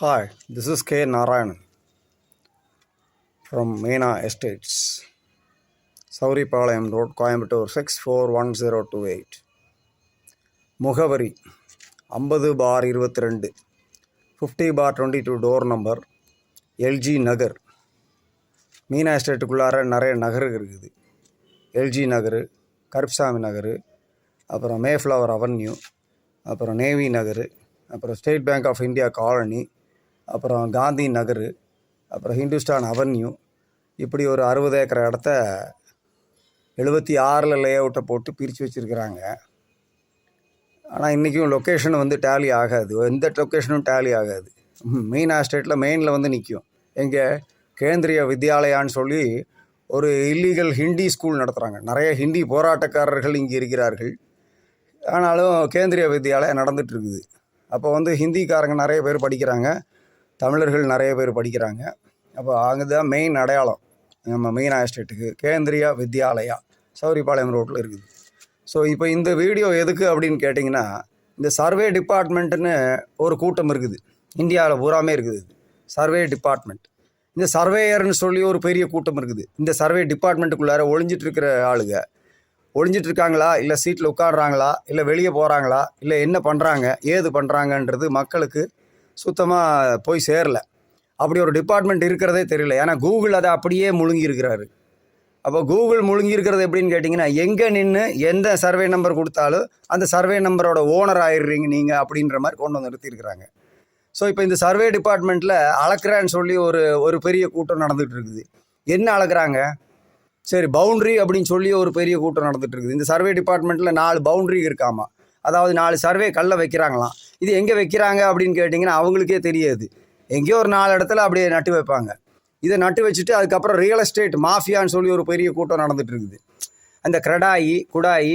Hi this is K Narayanan from Meena Estates Sowripalayam road Coimbatore six four one zero two eight முகவரி ஐம்பது bar இருபத்தி ரெண்டு fifty bar twenty two door number LG Nagar Meena எஸ்டேட்டுக்குள்ளார நிறைய நகர் இருக்குது. LG Nagar Karupsamy Nagar அப்புறம் Mayflower Avenue அப்புறம் navy Nagar அப்புறம் State Bank of India colony அப்புறம் காந்தி நகர் அப்புறம் ஹிந்துஸ்தான் அவென்யூ. இப்படி ஒரு அறுபது ஏக்கர் இடத்த எழுபத்தி ஆறில் லே அவுட்டை போட்டு பிரித்து வச்சுருக்கிறாங்க. ஆனால் இன்றைக்கும் லொக்கேஷன் வந்து டேலி ஆகாது. எந்த லொக்கேஷனும் டேலி ஆகாது. மெயின் ஆஸ்டேட்டில் மெயினில் வந்து நிற்கும் எங்கே கேந்திரிய வித்யாலயான்னு சொல்லி ஒரு இல்லீகல் ஹிந்தி ஸ்கூல் நடத்துகிறாங்க நிறைய ஹிந்தி போராட்டக்காரர்கள் இங்கே இருக்கிறார்கள். ஆனாலும் கேந்திரிய வித்யாலயம் நடந்துகிட்ருக்குது அப்போ வந்து ஹிந்திக்காரங்க நிறைய பேர் படிக்கிறாங்க. தமிழர்கள் நிறைய பேர் படிக்கிறாங்க. அப்போ அங்கே தான் மெயின் அடையாளம். நம்ம மெயின் எஸ்டேட்டுக்கு கேந்திரியா வித்யாலயா சௌரிபாளையம் ரோட்டில் இருக்குது. ஸோ இப்போ இந்த வீடியோ எதுக்கு அப்படின்னு கேட்டிங்கன்னா இந்த சர்வே டிபார்ட்மெண்ட்டுன்னு ஒரு கூட்டம் இருக்குது. இந்தியாவில் பூராமே இருக்குது. சர்வே டிபார்ட்மெண்ட் இந்த சர்வேயர்னு சொல்லி ஒரு பெரிய கூட்டம் இருக்குது. இந்த சர்வே டிபார்ட்மெண்ட்டுக்குள்ளார ஒழிஞ்சிட்டு இருக்கிற ஆளுங்க. ஒளிஞ்சிட்டு இருக்காங்களா இல்லை சீட்டில் உட்காடுறாங்களா இல்லை வெளியே போகிறாங்களா இல்லை என்ன பண்ணுறாங்க ஏது பண்ணுறாங்கன்றது மக்களுக்கு சுத்தமாக போய் சேரல. அப்படி ஒரு டிபார்ட்மெண்ட் இருக்கிறதே தெரியல. ஏன்னா கூகுள் அதை அப்படியே முழுங்கி இருக்கிறாரு அப்போ கூகுள் முழுங்கி இருக்கிறது எப்படின்னு கேட்டிங்கன்னா எங்கே நின்று எந்த சர்வே நம்பர் கொடுத்தாலும் அந்த சர்வே நம்பரோட ஓனர் ஆயிடுறீங்க நீங்கள் அப்படின்ற மாதிரி கொண்டு வந்து நிறுத்தியிருக்கிறாங்க. ஸோ இப்போ இந்த சர்வே டிபார்ட்மெண்ட்டில் அளக்குறான்னு சொல்லி ஒரு ஒரு பெரிய கூட்டம் நடந்துகிட்டு இருக்குது. என்ன அளக்குறாங்க? சரி பவுண்ட்ரி அப்படின்னு சொல்லி ஒரு பெரிய கூட்டம் நடந்துகிட்டு இருக்குது. இந்த சர்வே டிபார்ட்மெண்ட்டில் நாலு பவுண்ட்ரி இருக்காமா? அதாவது நாலு சர்வே கல்லை வைக்கிறாங்களாம். இது எங்கே வைக்கிறாங்க அப்படின்னு கேட்டிங்கன்னா அவங்களுக்கே தெரியாது. எங்கேயோ ஒரு நாலு இடத்துல அப்படியே நட்டு வைப்பாங்க. இதை நட்டு வச்சுட்டு அதுக்கப்புறம் ரியல் எஸ்டேட் மாஃபியான்னு சொல்லி ஒரு பெரிய கூட்டம் நடந்துட்டு இருக்குது அந்த கிரடாயி குடாயி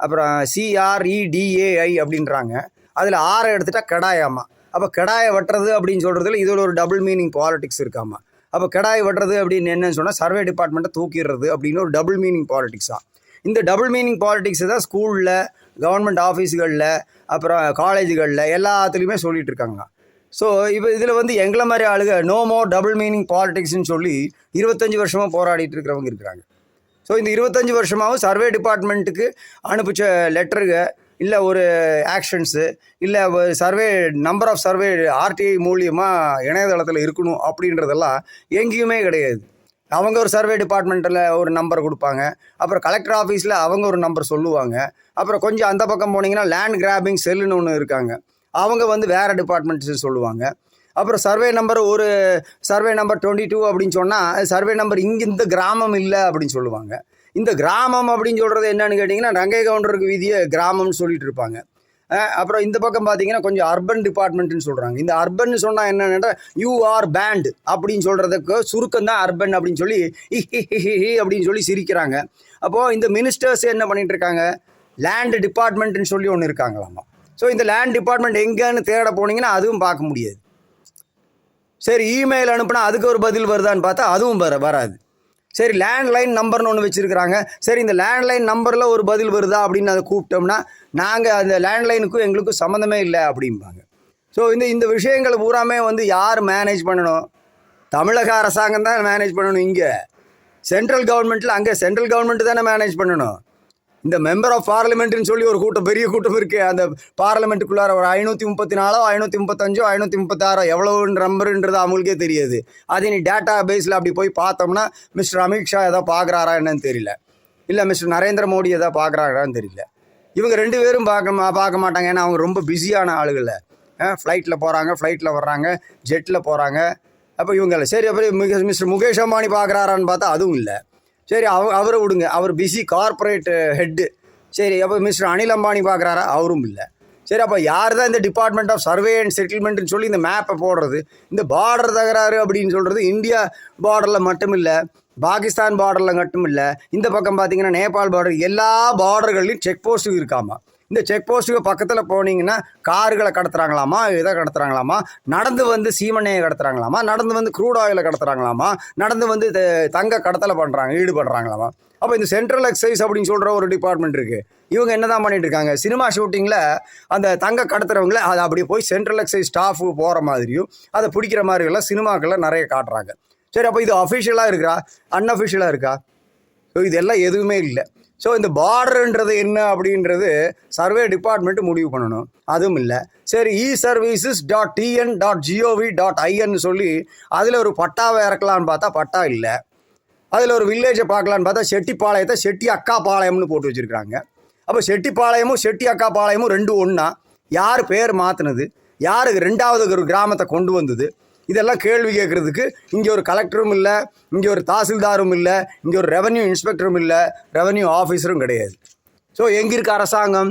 அப்புறம் சிஆர்இடிஏஐ அப்படின்றாங்க. அதில் ஆறை எடுத்துட்டா கடாயாமா. அப்போ கடாயை வெட்டுறது அப்படின்னு சொல்கிறதுல இதில் ஒரு டபுள் மீனிங் பாலிடிக்ஸ் இருக்காமா. அப்போ கடாய் வெட்டுறது அப்படின்னு என்னன்னு சொன்னால் சர்வே டிபார்ட்மெண்ட்டை தூக்கிடுறது அப்படின்னு ஒரு டபுள் மீனிங் பாலிடிக்ஸ் தான் இந்த டபுள் மீனிங் பாலிடிக்ஸ் தான் ஸ்கூலில் கவர்மெண்ட் ஆஃபீஸுகளில் அப்புறம் காலேஜுகளில் எல்லாத்துலேயுமே சொல்லிகிட்டு இருக்காங்க ஸோ இப்போ இதில் வந்து எங்களை மாதிரி ஆளுங்க நோ மோர் டபுள் மீனிங் பாலிடிக்ஸ்னு சொல்லி இருபத்தஞ்சி வருஷமாக போராடிட்டு இருக்கிறவங்க இருக்கிறாங்க. ஸோ இந்த இருபத்தஞ்சி வருஷமாகவும் சர்வே டிபார்ட்மெண்ட்டுக்கு அனுப்பிச்ச லெட்டருங்க இல்லை ஒரு ஆக்ஷன்ஸு இல்லை survey number of survey R T I மூலியமாக இணையதளத்தில் இருக்கணும் அப்படின்றதெல்லாம் எங்கேயுமே கிடையாது. அவங்க ஒரு சர்வே டிபார்ட்மெண்ட்டில் ஒரு நம்பர் கொடுப்பாங்க. அப்புறம் கலெக்டர் ஆஃபீஸில் அவங்க ஒரு நம்பர் சொல்லுவாங்க. அப்புறம் கொஞ்சம் அந்த பக்கம் போனீங்கன்னா லேண்ட் கிராபிங் செல்லுன்னு ஒன்று இருக்காங்க. அவங்க வந்து வேறு டிபார்ட்மெண்ட்ஸு சொல்லுவாங்க. அப்புறம் சர்வே நம்பர் ஒரு சர்வே நம்பர் டுவெண்ட்டி டூ அப்படின்னு சொன்னால் சர்வே நம்பர் இங்கே இந்த கிராமம் இல்லை அப்படின்னு சொல்லுவாங்க. இந்த கிராமம் அப்படின்னு சொல்கிறது என்னன்னு கேட்டிங்கன்னா ரங்கை கவுண்டருக்கு வீதியை கிராமம்னு சொல்லிட்டு இருப்பாங்க. அப்புறம் இந்த பக்கம் பார்த்தீங்கன்னா கொஞ்சம் அர்பன் டிபார்ட்மெண்ட்னு சொல்கிறாங்க இந்த அர்பன் சொன்னால் என்னென்னா யூ ஆர் பேண்ட் அப்படின்னு சொல்கிறதுக்கு சுருக்கம் தான் அர்பன் அப்படின்னு சொல்லி ஹி ஹி ஹி ஹி அப்படின்னு சொல்லி சிரிக்கிறாங்க. அப்போது இந்த மினிஸ்டர்ஸ் என்ன பண்ணிகிட்டு இருக்காங்க? லேண்ட் டிபார்ட்மெண்ட்னு சொல்லி ஒன்று இருக்காங்களாமா? ஸோ இந்த லேண்ட் டிபார்ட்மெண்ட் எங்கேன்னு தேட போனீங்கன்னா அதுவும் பார்க்க முடியாது. சரி இமெயில் அனுப்புனா அதுக்கு ஒரு பதில் வருதான்னு பார்த்தா அதுவும் வர வராது. சரி லேண்ட்லைன் நம்பர்னு ஒன்று வச்சுருக்கிறாங்க. சரி இந்த லேண்ட்லைன் நம்பரில் ஒரு பதில் வருதா அப்படின்னு அதை கூப்பிட்டோம்னா நாங்கள் அந்த லேண்ட்லைனுக்கும் எங்களுக்கும் சம்மந்தமே இல்லை அப்படிம்பாங்க. ஸோ இந்த இந்த விஷயங்களை பூராமே வந்து யார் மேனேஜ் பண்ணணும்? தமிழக அரசாங்கம் தான் மேனேஜ் பண்ணணும் இங்கே. சென்ட்ரல் கவர்மெண்ட்டில் அங்கே சென்ட்ரல் கவர்மெண்ட் தானே மேனேஜ் பண்ணணும். இந்த மெம்பர் ஆஃப் பார்லிமெண்ட்னு சொல்லி ஒரு கூட்டம் பெரிய கூட்டம் இருக்குது அந்த பார்லிமெண்ட்டுக்குள்ளார ஒரு ஐநூற்றி முப்பத்தி நாலோ ஐநூற்றி முப்பத்தஞ்சோ ஐநூற்றி முப்பத்தாறோ எவ்வளோன்ற நம்பருன்றது அவங்களுக்கே தெரியாது. அதே நீ டேட்டா பேஸில் அப்படி போய் பார்த்தோம்னா மிஸ்டர் அமித்ஷா எதா பார்க்குறாரா என்னன்னு தெரியல. இல்லை மிஸ்டர் நரேந்திர மோடி எதாவது பார்க்குறாரான்னு தெரியல. இவங்க ரெண்டு பேரும் பார்க்க மா- பார்க்க மாட்டாங்க. ஏன்னா அவங்க ரொம்ப பிஸியான ஆளுகளில். ஃப்ளைட்டில் போகிறாங்க ஃப்ளைட்டில் வர்றாங்க ஜெட்டில் போகிறாங்க அப்போ இவங்க சரி அப்புறம் மிக மிஸ்டர் முகேஷ் அம்பானி பார்க்குறாரான்னு பார்த்தா அதுவும் இல்லை. சரி அவ அவரை விடுங்க. அவர் பிஸி கார்பரேட் ஹெட்டு சரி அப்போ மிஸ்டர் அனில் அம்பானி பார்க்குறாரா அவரும் இல்லை. சரி அப்போ யார் தான் இந்த டிபார்ட்மெண்ட் ஆஃப் சர்வே அண்ட் செட்டில்மெண்ட்னு சொல்லி இந்த மேப்பை போடுறது? இந்த பார்டர் தகராறு அப்படின்னு சொல்கிறது இந்தியா பார்டரில் மட்டும் இல்லை பாகிஸ்தான் பார்டரில் மட்டும் இல்லை இந்த பக்கம் பார்த்தீங்கன்னா நேபாள் பார்டர் எல்லா பார்டர்கள்லையும் செக் போஸ்ட்டும் இருக்காமா? இந்த செக் போஸ்ட்டுக்கு பக்கத்தில் போனீங்கன்னா கார்களை கடத்துறாங்களாமா இதை கடத்துறாங்களாமா நடந்து வந்து சீமனையை கடத்துறாங்களாமா நடந்து வந்து க்ரூட் ஆயிலை கடத்துறாங்களாமா நடந்து வந்து தங்க கடத்தலை பண்ணுறாங்க ஈடுபடுறாங்களாமா. அப்போ இந்த சென்ட்ரல் எக்ஸைஸ் அப்படின்னு சொல்கிற ஒரு டிபார்ட்மெண்ட் இருக்குது இவங்க என்ன தான் பண்ணிட்டு இருக்காங்க சினிமா ஷூட்டிங்கில் அந்த தங்க கடத்துறவங்கள அதை அப்படியே போய் சென்ட்ரல் எக்ஸைஸ் ஸ்டாஃபு போகிற மாதிரியும் அதை பிடிக்கிற மாதிரி எல்லாம் சினிமாக்களில் நிறைய காட்டுறாங்க. சரி அப்போ இது அஃபிஷியலாக இருக்கா? அன்அஃபிஷியலாக இருக்கா? இதெல்லாம் எதுவுமே இல்லை. ஸோ இந்த பார்டர்ன்றது என்ன அப்படின்றது சர்வே டிபார்ட்மெண்ட் முடிவு பண்ணணும். அதுவும் இல்லை. சரி e services dot TN dot GOV dot ஐஎன்னு சொல்லி அதில் ஒரு பட்டாவை இறக்கலான்னு பார்த்தா பட்டா இல்லை. அதில் ஒரு வில்லேஜை பார்க்கலான்னு பார்த்தா செட்டிப்பாளையத்தை செட்டி அக்கா பாளையம்னு போட்டு வச்சுருக்காங்க அப்போ செட்டிப்பாளையமும் செட்டி அக்கா பாளையமும் ரெண்டு ஒன்றா யார் பேர் மாற்றினது யாருக்கு ரெண்டாவது ஒரு கிராமத்தை கொண்டு வந்தது? இதெல்லாம் கேள்வி கேட்குறதுக்கு இங்கே ஒரு கலெக்டரும் இல்லை இங்கே ஒரு தாசில்தாரும் இல்லை இங்கே ஒரு ரெவன்யூ இன்ஸ்பெக்டரும் இல்லை ரெவன்யூ ஆஃபீஸரும் கிடையாது. ஸோ எங்கிருக்கு அரசாங்கம்?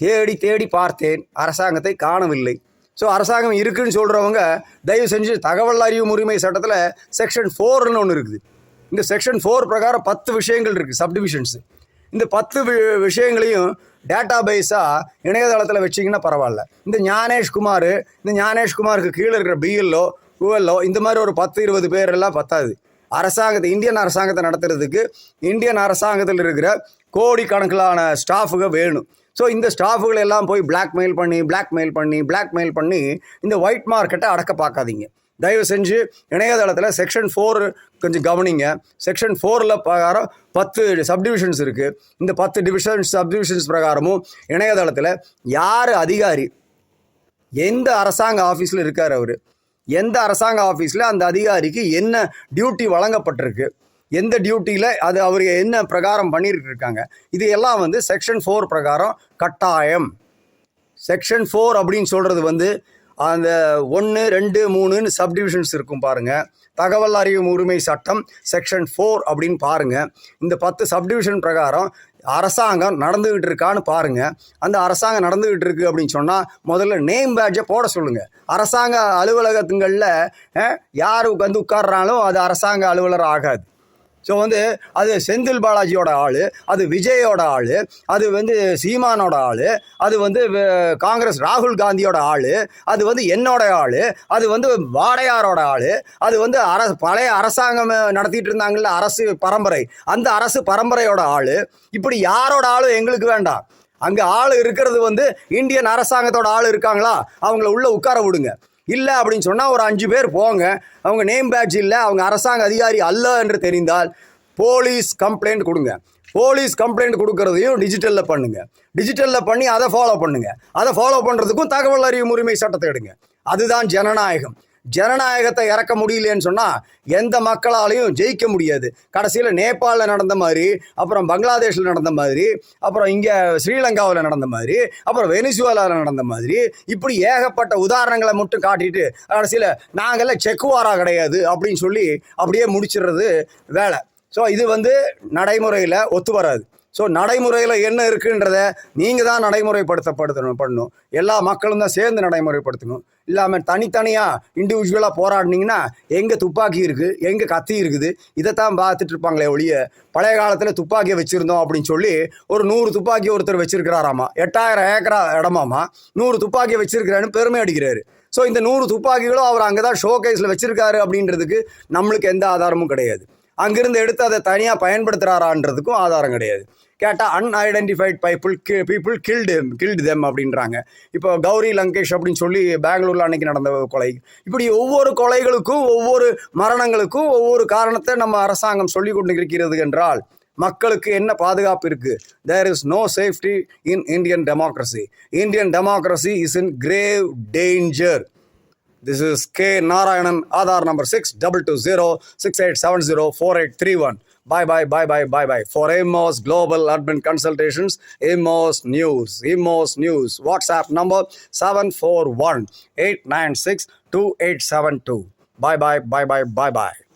தேடி தேடி பார்த்தேன். அரசாங்கத்தை காணவில்லை. ஸோ அரசாங்கம் இருக்குன்னு சொல்கிறவங்க தயவு செஞ்சு தகவல் அறியும் உரிமை சட்டத்தில் செக்ஷன் ஃபோர்னு ஒன்று இருக்குது. இந்த செக்ஷன் ஃபோர் பிரகாரம் பத்து விஷயங்கள் இருக்குது சப்டிவிஷன்ஸு இந்த பத்து வி- விஷயங்களையும் டேட்டா பேஸாக இணையதளத்தில் வச்சிங்கன்னா பரவாயில்ல. இந்த ஞானேஷ்குமார் இந்த ஞானேஷ் குமாருக்கு கீழே இருக்கிற பிஎல்ஓ குவெல்லோ இந்த மாதிரி ஒரு பத்து இருபது பேர் எல்லாம் பத்தாது. அரசாங்கத்தை இந்தியன் அரசாங்கத்தை நடத்துறதுக்கு இந்தியன் அரசாங்கத்தில் இருக்கிற கோடிக்கணக்கிலான ஸ்டாஃபுக வேணும். ஸோ இந்த ஸ்டாஃபுகள் எல்லாம் போய் பிளாக்மெயில் பண்ணி பிளாக்மெயில் பண்ணி பிளாக்மெயில் பண்ணி இந்த ஒயிட் மார்க்கெட்டை அடக்க பார்க்காதீங்க. தயவு செஞ்சு இணையதளத்தில் செக்ஷன் ஃபோர் கொஞ்சம் கவனிங்க. செக்ஷன் ஃபோரில் பிரகாரம் பத்து சப்டிவிஷன்ஸ் இருக்குது இந்த பத்து டிவிஷன்ஸ் சப்டிவிஷன்ஸ் பிரகாரமும் இணையதளத்தில் யார் அதிகாரி? எந்த அரசாங்க ஆஃபீஸில் இருக்கார் அவர்? எந்த அரசாங்க ஆஃபீஸில் அந்த அதிகாரிக்கு என்ன டியூட்டி வழங்கப்பட்டிருக்கு? எந்த டியூட்டியில் அது அவர் என்ன பிரகாரம் பண்ணிட்டு இருக்காங்க இது எல்லாம் வந்து செக்ஷன் ஃபோர் பிரகாரம் கட்டாயம். செக்ஷன் ஃபோர் அப்படின்னு சொல்கிறது வந்து அந்த ஒன்று ரெண்டு மூணுன்னு சப்டிவிஷன்ஸ் இருக்கும் பாருங்கள் தகவல் அறியும் உரிமை சட்டம் செக்ஷன் ஃபோர் அப்படின்னு பாருங்கள் இந்த பத்து சப்டிவிஷன் பிரகாரம் அரசாங்கம் நடந்துக்கிட்டு இருக்கான்னு பாருங்கள் அந்த அரசாங்கம் நடந்துக்கிட்டு இருக்கு அப்படின்னு சொன்னால் முதல்ல நேம் பேட்சை போட சொல்லுங்கள் அரசாங்க அலுவலகத்துங்களில் யார் வந்து உட்கார்றாலும் அது அரசாங்க அலுவலர் ஆகாது. ஸோ வந்து அது செந்தில் பாலாஜியோட ஆள் அது விஜயோட ஆள் அது வந்து சீமானோட ஆள் அது வந்து காங்கிரஸ் ராகுல் காந்தியோட ஆள் அது வந்து என்னோட ஆள் அது வந்து வாடையாரோட ஆள் அது வந்து அர பழைய அரசாங்கம் நடத்திட்டு இருந்தாங்கல்ல அரசு பரம்பரை அந்த அரசு பரம்பரையோட ஆள். இப்படி யாரோட ஆளும் எங்களுக்கு வேண்டாம். அங்கே ஆள் இருக்கிறது வந்து இந்தியன் அரசாங்கத்தோட ஆள் இருக்காங்களா? அவங்கள உள்ளே உட்கார விடுங்க. இல்லை அப்படின்னு சொன்னால் ஒரு அஞ்சு பேர் போங்க. அவங்க நேம் பேட்ச் இல்லை அவங்க அரசாங்க அதிகாரி அல்ல என்று தெரிந்தால் போலீஸ் கம்ப்ளைண்ட் கொடுங்க. போலீஸ் கம்ப்ளைண்ட் கொடுக்கறதையும் டிஜிட்டலில் பண்ணுங்கள் டிஜிட்டலில் பண்ணி அதை ஃபாலோ பண்ணுங்கள் அதை ஃபாலோ பண்ணுறதுக்கும் தகவல் அறியும் உரிமை சட்டத்தை எடுங்க. அதுதான் ஜனநாயகம். ஜனநாயகத்தை இறக்க முடியலன்னு சொன்னால் எந்த மக்களாலையும் ஜெயிக்க முடியாது. கடைசியில் நேபாளில் நடந்த மாதிரி அப்புறம் பங்களாதேஷில் நடந்த மாதிரி அப்புறம் இங்கே ஸ்ரீலங்காவில் நடந்த மாதிரி அப்புறம் வெனிசுவேலாவில் நடந்த மாதிரி இப்படி ஏகப்பட்ட உதாரணங்களை மட்டும் காட்டிட்டு கடைசியில் நாங்கள்லாம் செக்குவாரா கிடையாது அப்படின்னு சொல்லி அப்படியே முடிச்சிடுறது வேலை. ஸோ இது வந்து நடைமுறையில் ஒத்து வராது. ஸோ நடைமுறையில் என்ன இருக்குன்றத நீங்கள் தான் நடைமுறைப்படுத்தப்படுத்தணும் பண்ணணும். எல்லா மக்களும் தான் சேர்ந்து நடைமுறைப்படுத்தணும். இல்லாமல் தனித்தனியாக இண்டிவிஜுவலாக போராடினீங்கன்னா எங்கே துப்பாக்கி இருக்குது எங்கே கத்தி இருக்குது இதைத்தான் பார்த்துட்டு இருப்பாங்களே ஒழிய பழைய காலத்தில் துப்பாக்கியை வச்சுருந்தோம் அப்படின்னு சொல்லி ஒரு நூறு துப்பாக்கி ஒருத்தர் வச்சிருக்கிறாராமா? எட்டாயிரம் ஏக்கரா இடமாமா? நூறு துப்பாக்கி வச்சிருக்கிறான்னு பெருமை அடிக்கிறாரு. ஸோ இந்த நூறு துப்பாக்கிகளும் அவர் அங்கே தான் ஷோ கேஸில் வச்சுருக்காரு அப்படின்றதுக்கு நம்மளுக்கு எந்த ஆதாரமும் கிடையாது. அங்கிருந்து எடுத்து அதை தனியாக பயன்படுத்துகிறாரான்றதுக்கும் ஆதாரம் கிடையாது. கேட்டால் அன்ஐடென்டிஃபைட் பைப்புள் கி பீப்புள் கில்டு கில்டு தெம் அப்படின்றாங்க. இப்போ கௌரி லங்கேஷ் அப்படின்னு சொல்லி பெங்களூரில் அன்னைக்கு நடந்த கொலை. இப்படி ஒவ்வொரு கொலைகளுக்கும் ஒவ்வொரு மரணங்களுக்கும் ஒவ்வொரு காரணத்தை நம்ம அரசாங்கம் சொல்லி கொண்டு இருக்கிறது என்றால் மக்களுக்கு என்ன பாதுகாப்பு இருக்குது there is no safety in Indian democracy Indian democracy is in grave danger This is K Narayanan, Aadhar number 6220-6870-4831. Bye bye, bye bye, bye bye. For Amos Global Admin Consultations, Amos News, Amos News, WhatsApp number 741-896-2872. Bye bye, bye bye, bye bye.